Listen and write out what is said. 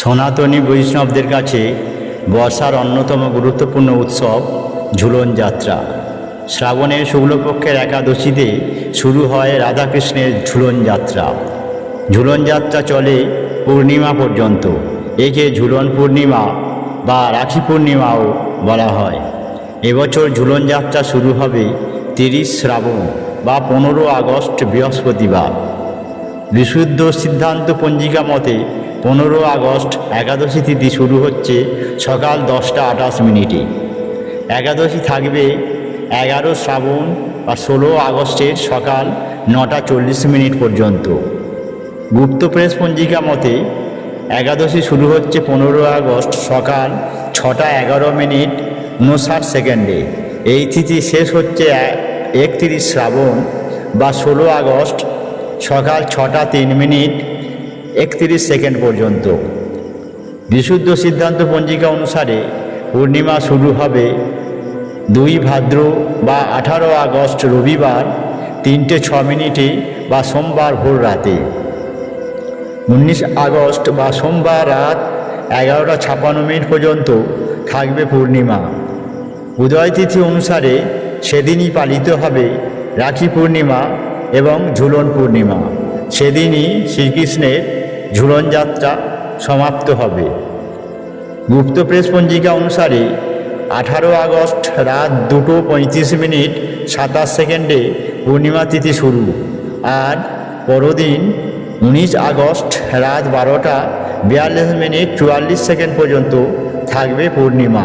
সনাতনী বৈষ্ণবদের কাছে বর্ষার অন্যতম গুরুত্বপূর্ণ উৎসব ঝুলন যাত্রা। শ্রাবণের শুক্লপক্ষের একাদশীতে শুরু হয় রাধাকৃষ্ণের ঝুলন যাত্রা। ঝুলন যাত্রা চলে পূর্ণিমা পর্যন্ত। একে ঝুলন পূর্ণিমা বা রাখি পূর্ণিমাও বলা হয়। এবছর ঝুলন যাত্রা শুরু হবে তিরিশ শ্রাবণ বা পনেরো আগস্ট বৃহস্পতিবার। বিশুদ্ধ সিদ্ধান্ত পঞ্জিকা মতে পনেরো আগস্ট একাদশী তিথি শুরু হচ্ছে সকাল দশটা আঠাশ মিনিটে। একাদশী থাকবে এগারো শ্রাবণ বা ষোলো আগস্টের সকাল নটা চল্লিশ মিনিট পর্যন্ত। গুপ্ত প্রেস পঞ্জিকা মতে, একাদশী শুরু হচ্ছে পনেরো আগস্ট সকাল ছটা এগারো মিনিট উনষাট সেকেন্ডে। এই তিথি শেষ হচ্ছে একত্রিশ শ্রাবণ বা ষোলো আগস্ট সকাল ছটা তিন মিনিট একত্রিশ সেকেন্ড পর্যন্ত। বিশুদ্ধ সিদ্ধান্ত পঞ্জিকা অনুসারে পূর্ণিমা শুরু হবে দুই ভাদ্র বা আঠারো আগস্ট রবিবার তিনটে ছ মিনিটে বা সোমবার ভোর রাতে। উনিশ আগস্ট বা সোমবার রাত এগারোটা ছাপ্পান্ন মিনিট পর্যন্ত থাকবে পূর্ণিমা। উদয় তিথি অনুসারে সেদিনই পালিত হবে রাখি পূর্ণিমা এবং ঝুলন পূর্ণিমা। সেদিনই শ্রীকৃষ্ণের ঝুলন যাত্রা সমাপ্ত হবে। গুপ্ত প্রেস পঞ্জিকা অনুসারে আঠারো আগস্ট রাত দুটো পঁয়ত্রিশ মিনিট সাতাশ সেকেন্ডে পূর্ণিমা তিথি শুরু। আর পরদিন উনিশ আগস্ট রাত বারোটা বিয়াল্লিশ মিনিট চুয়াল্লিশ সেকেন্ড পর্যন্ত থাকবে পূর্ণিমা।